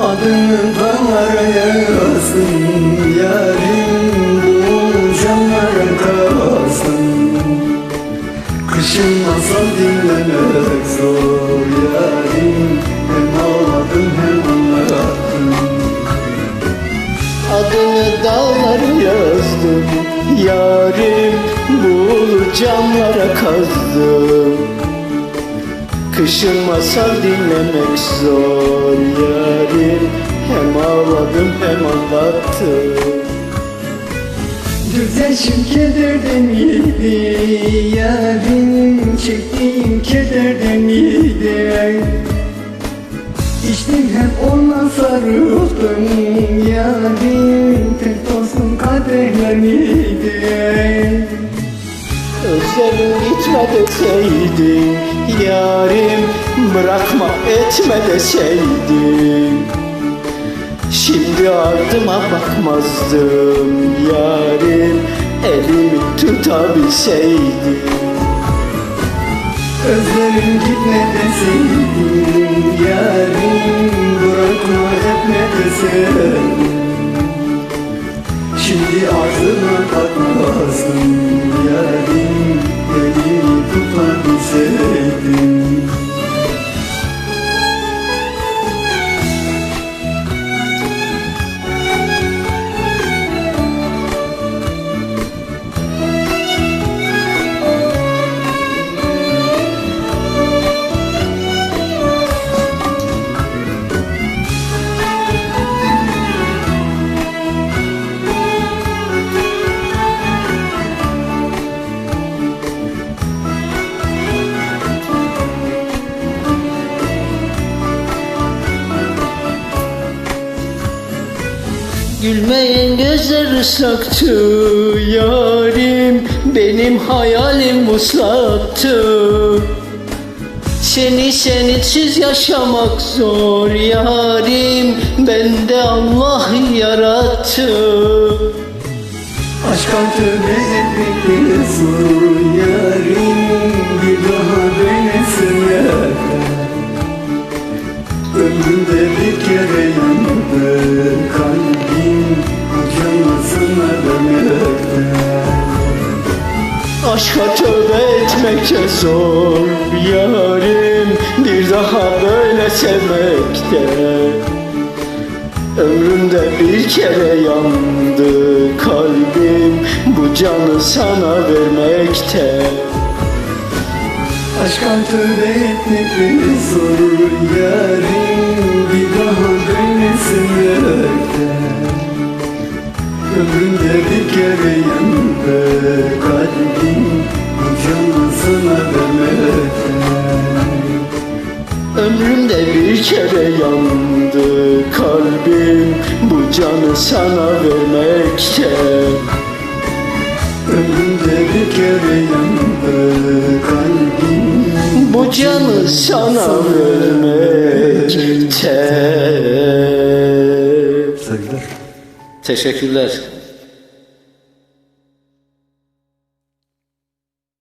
Adını dağlara yazdım Yarim bu camlara kalsın Kışın masal dinlemek zor yarim Hem ağladım hem anlattım. Adını dağlara yazdım Yarim bu camlara kazdım Kışın masal dinlemek zor yarim. Hem ağladım hem anlattım. Düzleşim kederden iyiydi Yarim çektiğim kederden iyiydi. İçtim hep ona sarıldım Yarim tek dostum kadehleniydi Özlerim gitme deseydin Yarim bırakma etme deseydin Şimdi ardıma bakmazdım Yarim elimi tutabilseydin Özlerim gitme deseydin Yarim bırakma etme deseydin Şimdi ardına bakmazdım Gülmeyen gözler ıslaktı yarim. Benim hayalim uslaktı Seni seninsiz yaşamak zor yarim. Bende Allah yarattı. Aşka tövbe etmek zor yarim. Bir daha böylesine Ömrümde bir kere yandı Aşka tövbe etmek de zor. Yarim Bir daha böyle sevmekte. Ömrümde bir kere yandı kalbim Bu canı sana vermekte. Aşka tövbe etmek bile zor. Yarim Bir daha böylesine Ömrümde bir kere yandı kalbim Ömrümde bir kere yandı kalbim Bu canı sana vermekte. Ömrümde bir kere yandı kalbim Bu canı sana vermekte. Saygılar Teşekkürler.